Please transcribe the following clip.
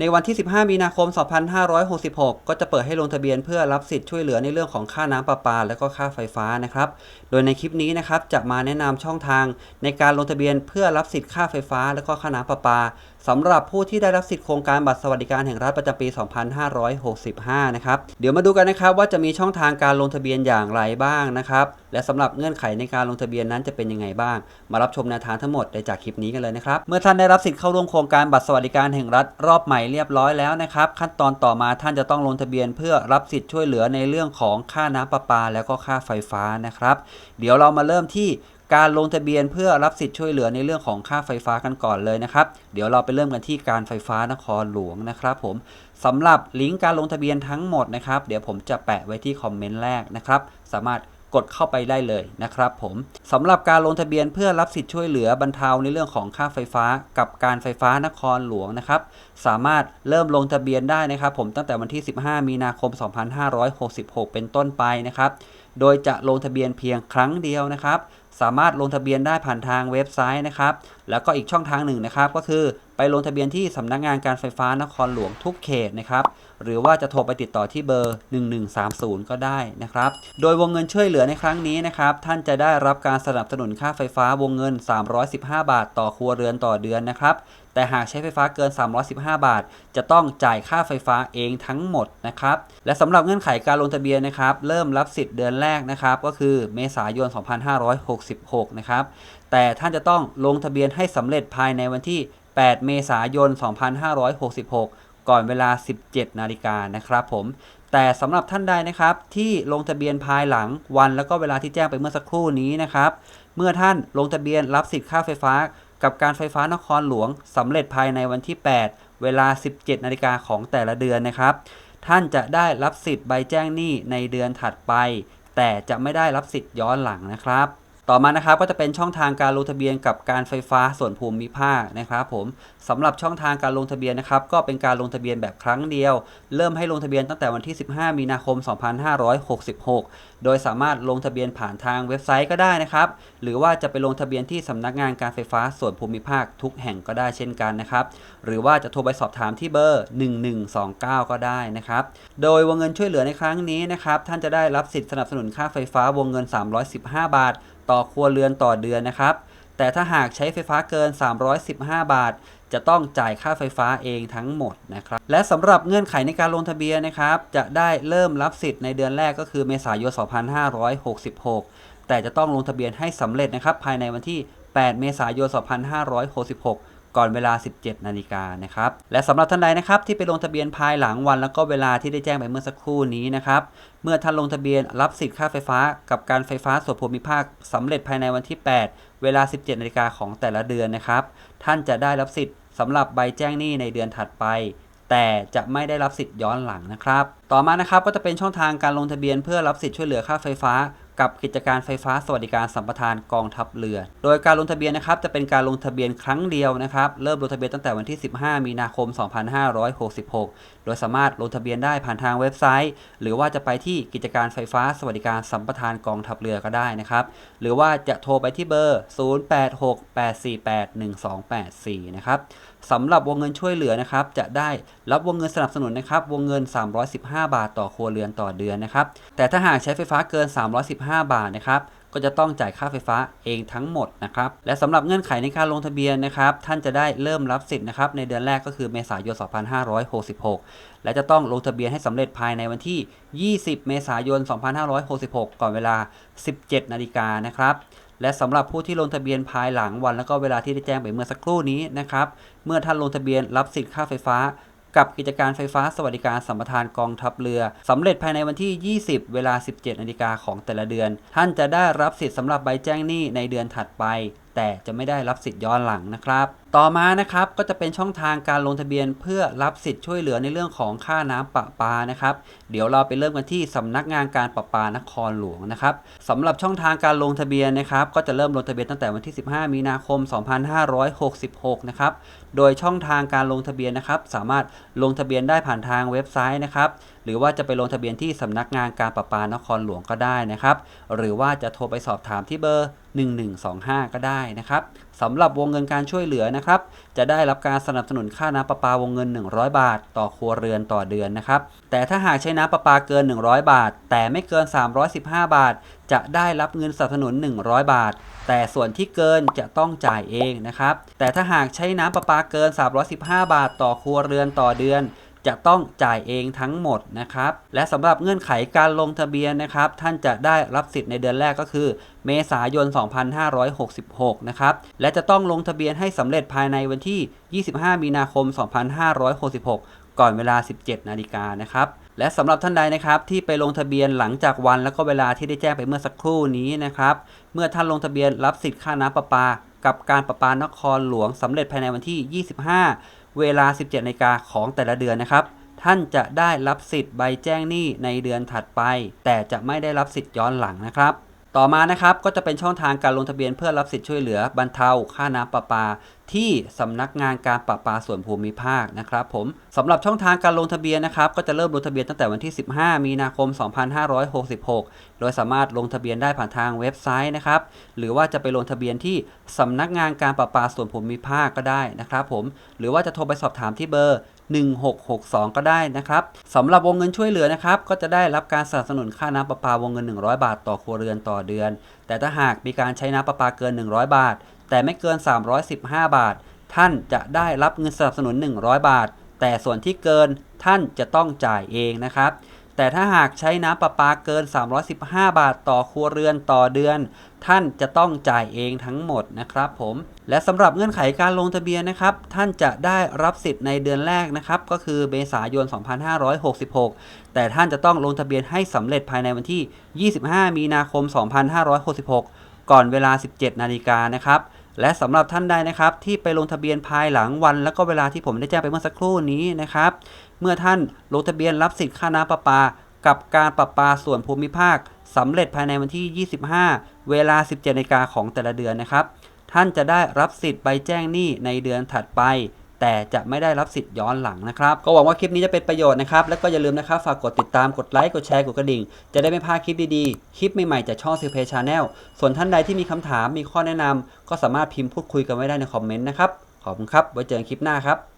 ในวันที่ 15 มีนาคม 2566 ก็จะเปิดให้ลงทะเบียนเพื่อรับสิทธิ์ช่วยเหลือในเรื่องของค่าน้ำประปา และก็ค่าไฟฟ้านะครับ โดยในคลิปนี้นะครับจะมาแนะนำช่องทางในการลงทะเบียนเพื่อรับสิทธิ์ค่าไฟฟ้า และก็ค่าน้ำประปา สำหรับผู้ที่ได้รับสิทธิโครงการบัตรสวัสดิการแห่งรัฐประจำปี 2565 นะครับ เดี๋ยวมาดูกันนะครับว่าจะมีช่องทางการลงทะเบียนอย่างไรบ้างนะครับ และสำหรับเงื่อนไขในการลงทะเบียนนั้นจะเป็นยังไงบ้าง มารับชมแนวทางทั้งหมดได้จากคลิปนี้กันเลยนะครับ เมื่อท่านได้รับสิทธิ์เข้าร่วมโครงการบัตรสวัสดิการแห่งรัฐรอบใหม่เรียบร้อยแล้วนะครับ ขั้นตอนต่อมาท่านจะต้องลงทะเบียน เพื่อรับสิทธิ์ช่วยเหลือในเรื่องของค่าน้ำประปา แล้วก็ค่าไฟฟ้านะครับ เดี๋ยวเรามาเริ่มที่ การลงทะเบียนเพื่อรับสิทธิ์ช่วยเหลือในเรื่องของค่าไฟฟ้ากันก่อนเลยนะครับ เดี๋ยวเราไปเริ่มกันที่การไฟฟ้านครหลวงนะครับผมสำหรับลิงก์การลงทะเบียนทั้งหมดนะครับ เดี๋ยวผมจะแปะไว้ที่คอมเมนต์แรกนะครับ สามารถกดเข้าไปได้เลยนะครับผมสำหรับการลงทะเบียนเพื่อรับสิทธิ์ช่วยเหลือบรรเทาในเรื่องของค่าไฟฟ้า กับการไฟฟ้านครหลวงนะครับ สามารถเริ่มลงทะเบียนได้นะครับ ผมตั้งแต่วันที่ 15 มีนาคม 2566 เป็นต้นไปนะครับ โดยจะลงทะเบียนเพียงครั้งเดียวนะครับ สามารถลงทะเบียนได้ผ่านทางเว็บไซต์นะครับ แล้วก็อีกช่องทางหนึ่งนะครับก็คือ ไปลงทะเบียนที่สำนักงานการไฟฟ้านครหลวงทุกเขตนะครับ หรือว่าจะโทรไปติดต่อที่เบอร์ 1130 ก็ได้นะครับ โดยวงเงินช่วยเหลือในครั้งนี้นะครับ ท่านจะได้รับการสนับสนุนค่าไฟฟ้าวงเงิน 315 บาท ต่อครัวเรือนต่อเดือนนะครับ แต่หากใช้ไฟฟ้าเกิน 315 บาท จะต้องจ่ายค่าไฟฟ้าเองทั้งหมดนะครับ และสำหรับเงื่อนไขการลงทะเบียนนะครับ เริ่มรับสิทธิ์เดือนแรกนะครับ ก็คือเมษายน 2566 นะครับ แต่ท่านจะต้องลงทะเบียนให้สำเร็จภายในวันที่ 8 เมษายน 2566 ก่อนเวลา 17 นาฬิกานะครับผมแต่สำหรับท่านใดนะครับที่ลงทะเบียนภายหลังวันแล้วก็เวลาที่แจ้งไปเมื่อสักครู่นี้นะครับ เมื่อท่านลงทะเบียนรับสิทธิ์ค่าไฟฟ้า กับการไฟฟ้านครหลวงสำเร็จภายในวันที่ 8 เวลา 17 นาฬิกาของแต่ละเดือนนะครับ ท่านจะได้รับสิทธิ์ใบแจ้งหนี้ในเดือนถัดไป แต่จะไม่ได้รับสิทธิ์ย้อนหลังนะครับ ต่อมานะครับก็จะเป็นช่องทางการลงทะเบียนกับการไฟฟ้าส่วนภูมิภาคนะครับผมสำหรับช่องทางการลงทะเบียนนะครับก็เป็นการลงทะเบียนแบบครั้งเดียว เริ่มให้ลงทะเบียนตั้งแต่วันที่ 15 มีนาคม 2566โดยสามารถลงทะเบียนผ่านทางเว็บไซต์ก็ได้นะครับ หรือว่าจะไปลงทะเบียนที่สำนักงานการไฟฟ้าส่วนภูมิภาคทุกแห่งก็ได้เช่นกันนะครับ หรือว่าจะโทรไปสอบถามที่เบอร์ 1129 ก็ได้นะครับ โดยวงเงินช่วยเหลือในครั้งนี้นะครับท่านจะได้รับสิทธิ์สนับสนุนค่าไฟฟ้าวงเงิน 315 บาท ต่อครัวเรือนต่อเดือนนะครับแต่ถ้าหากใช้ไฟฟ้าเกิน 315 บาทจะต้องจ่ายค่าไฟฟ้าเองทั้งหมดนะครับ และสำหรับเงื่อนไขในการลงทะเบียนนะครับ จะได้เริ่มรับสิทธิ์ในเดือนแรกก็คือเมษายน 2566 แต่จะต้องลงทะเบียนให้สำเร็จนะครับ ภายในวันที่ 8 เมษายน 2566ก่อนเวลา 17 นาฬิกานะครับ และสำหรับท่านใดนะครับที่ไปลงทะเบียนภายหลังวัน แล้วก็เวลาที่ได้แจ้งไปเมื่อสักครู่นี้นะครับ เมื่อท่านลงทะเบียนรับสิทธิ์ค่าไฟฟ้า กับการไฟฟ้าส่วนภูมิภาคสำเร็จภายในวันที่ 8 เวลา 17นาฬิกาของแต่ละเดือนนะครับ ท่านจะได้รับสิทธิ์สำหรับใบแจ้งหนี้ในเดือนถัดไป แต่จะไม่ได้รับสิทธิ์ย้อนหลังนะครับ ต่อมานะครับก็จะเป็นช่องทางการลงทะเบียนเพื่อรับสิทธิ์ช่วยเหลือค่าไฟฟ้า กับกิจการไฟฟ้าสวัสดิการสัมปทานกองทัพเรือ โดยการลงทะเบียนนะครับจะเป็นการลงทะเบียนครั้งเดียวนะครับเริ่มลงทะเบียนตั้งแต่วันที่ 15 มีนาคม 2566 โดยสามารถลงทะเบียนได้ผ่านทางเว็บไซต์ หรือว่าจะไปที่กิจการไฟฟ้าสวัสดิการสัมปทานกองทัพเรือก็ได้นะครับหรือว่าจะโทรไปที่เบอร์ 0868481284 นะครับสำหรับวงเงินช่วยเหลือนะครับจะได้รับวงเงินสนับสนุนนะครับวงเงิน 315 บาทต่อครัวเรือนต่อเดือนนะครับแต่ถ้าหากใช้ไฟฟ้าเกิน 315บาทนะครับก็จะต้องจ่ายค่าไฟฟ้าเองทั้งหมดนะครับและสำหรับเงื่อนไขในการลงทะเบียนนะครับท่านจะได้เริ่มรับสิทธิ์นะครับในเดือนแรกก็คือเมษายน 2566 และจะต้องลงทะเบียนให้สำเร็จภายในวันที่ 20 เมษายน 2566 ก่อนเวลา 17 นาฬิกานะครับและสำหรับผู้ที่ลงทะเบียนภายหลังวัน แล้วก็เวลาที่ได้แจ้งไปเมื่อสักครู่นี้นะครับเมื่อท่านลงทะเบียนรับสิทธิ์ค่าไฟฟ้า กับกิจการไฟฟ้าสวัสดิการสัมปทานกองทัพเรือสำเร็จภายในวันที่ 20 เวลา 17นาฬิกาของแต่ละเดือน ท่านจะได้รับสิทธิ์สำหรับใบแจ้งหนี้ในเดือนถัดไป แต่จะไม่ได้รับสิทธิ์ย้อนหลังนะครับ ต่อมานะครับก็จะเป็นช่องทางการลงทะเบียนเพื่อรับสิทธิ์ช่วยเหลือในเรื่องของค่าน้ำประปานะครับ เดี๋ยวเราไปเริ่มกันที่สำนักงานการประปานครหลวงนะครับสำหรับช่องทางการลงทะเบียนนะครับ ก็จะเริ่มลงทะเบียนตั้งแต่วันที่ 15 มีนาคม 2566 นะครับ โดยช่องทางการลงทะเบียนนะครับ สามารถลงทะเบียนได้ผ่านทางเว็บไซต์นะครับ หรือว่าจะไปลงทะเบียนที่สำนักงานการประปานครหลวงก็ได้นะครับ หรือว่าจะโทรไปสอบถามที่เบอร์ 1125 ก็ได้นะครับสำหรับวงเงินการช่วยเหลือนะครับ จะได้รับการสนับสนุนค่าน้ำประปาวงเงิน 100 บาท ต่อครัวเรือนต่อเดือนนะครับ แต่ถ้าหากใช้น้ำประปาเกิน 100 บาท แต่ไม่เกิน 315 บาท จะได้รับเงินสนับสนุน 100 บาท แต่ส่วนที่เกินจะต้องจ่ายเองนะครับ แต่ถ้าหากใช้น้ำประปาเกิน 315 บาท ต่อครัวเรือนต่อเดือน จะต้องจ่ายเองทั้งหมดนะครับ และสำหรับเงื่อนไขการลงทะเบียนนะครับ ท่านจะได้รับสิทธิ์ในเดือนแรกก็คือ เมษายน 2566 นะครับ และจะต้องลงทะเบียนให้สำเร็จภายในวันที่ 25 มีนาคม 2566ก่อนเวลา 17 นาฬิกานะครับ และสำหรับท่านใดนะครับที่ไปลงทะเบียนหลังจากวันแล้วก็เวลาที่ได้แจ้งไปเมื่อสักครู่นี้นะครับ เมื่อท่านลงทะเบียนรับสิทธิ์ค่าน้ำประปา กับการประปานครหลวงสำเร็จภายในวันที่ 25 เวลา 17นาฬิกาของแต่ละเดือนนะครับ ท่านจะได้รับสิทธิ์ใบแจ้งหนี้ในเดือนถัดไป แต่จะไม่ได้รับสิทธิ์ย้อนหลังนะครับ ต่อมานะครับก็จะเป็นช่องทางการลงทะเบียนเพื่อรับสิทธิ์ช่วยเหลือบรรเทาค่าน้ำประปา ที่สำนักงานการประปาส่วนภูมิภาคนะครับผมสำหรับช่องทางการลงทะเบียนนะครับก็จะเริ่มลงทะเบียนตั้งแต่วันที่ 15 มีนาคม 2566 โดยสามารถลงทะเบียนได้ผ่านทางเว็บไซต์นะครับหรือว่าจะไปลงทะเบียนที่สำนักงานการประปาส่วนภูมิภาคก็ได้นะครับผมหรือว่าจะโทรไปสอบถามที่เบอร์ 1662 ก็ได้นะครับสำหรับวงเงินช่วยเหลือนะครับ ก็จะได้รับการสนับสนุนค่าน้ำประปาวงเงิน 100 บาทต่อครัวเรือนต่อเดือน แต่ถ้าหากมีการใช้น้ำประปาเกิน 100 บาท แต่ไม่เกิน 315 บาท ท่านจะได้รับเงินสนับสนุน 100 บาท แต่ส่วนที่เกินท่านจะต้องจ่ายเองนะครับ แต่ถ้าหากใช้น้ำประปาเกิน 315 บาทต่อครัวเรือนต่อเดือน ท่านจะต้องจ่ายเองทั้งหมดนะครับผมและสำหรับเงื่อนไขการลงทะเบียนนะครับ ท่านจะได้รับสิทธิ์ในเดือนแรกนะครับ ก็คือเมษายน 2566 แต่ท่านจะต้องลงทะเบียนให้สำเร็จภายในวันที่ 25 มีนาคม 2566 ก่อนเวลา 17 นาฬิกานะครับ และสำหรับท่านใดนะครับที่ไปลงทะเบียนภายหลังวัน และก็เวลาที่ผมได้แจ้งไปเมื่อสักครู่นี้นะครับ เมื่อท่านลงทะเบียนรับสิทธิ์ค่าน้ำประปา กับการประปาส่วนภูมิภาคสำเร็จภายในวันที่ 25 เวลา 17นาฬิกาของแต่ละเดือนนะครับ ท่านจะได้รับสิทธิ์ใบแจ้งหนี้ในเดือนถัดไป แต่จะไม่ได้รับสิทธิ์ย้อนหลังนะครับ ก็หวังว่าคลิปนี้จะเป็นประโยชน์นะครับ แล้วก็อย่าลืมนะครับ ฝากกดติดตาม กดไลค์ กดแชร์ กดกระดิ่ง จะได้ไม่พลาดคลิปดีๆ คลิปใหม่ๆ จากช่องซิลเพชาแนลส่วนท่านใดที่มีคำถาม มีข้อแนะนำก็สามารถพิมพ์พูดคุยกันไว้ได้ในคอมเมนต์นะครับ ขอบคุณครับ ไว้เจอกันคลิปหน้าครับ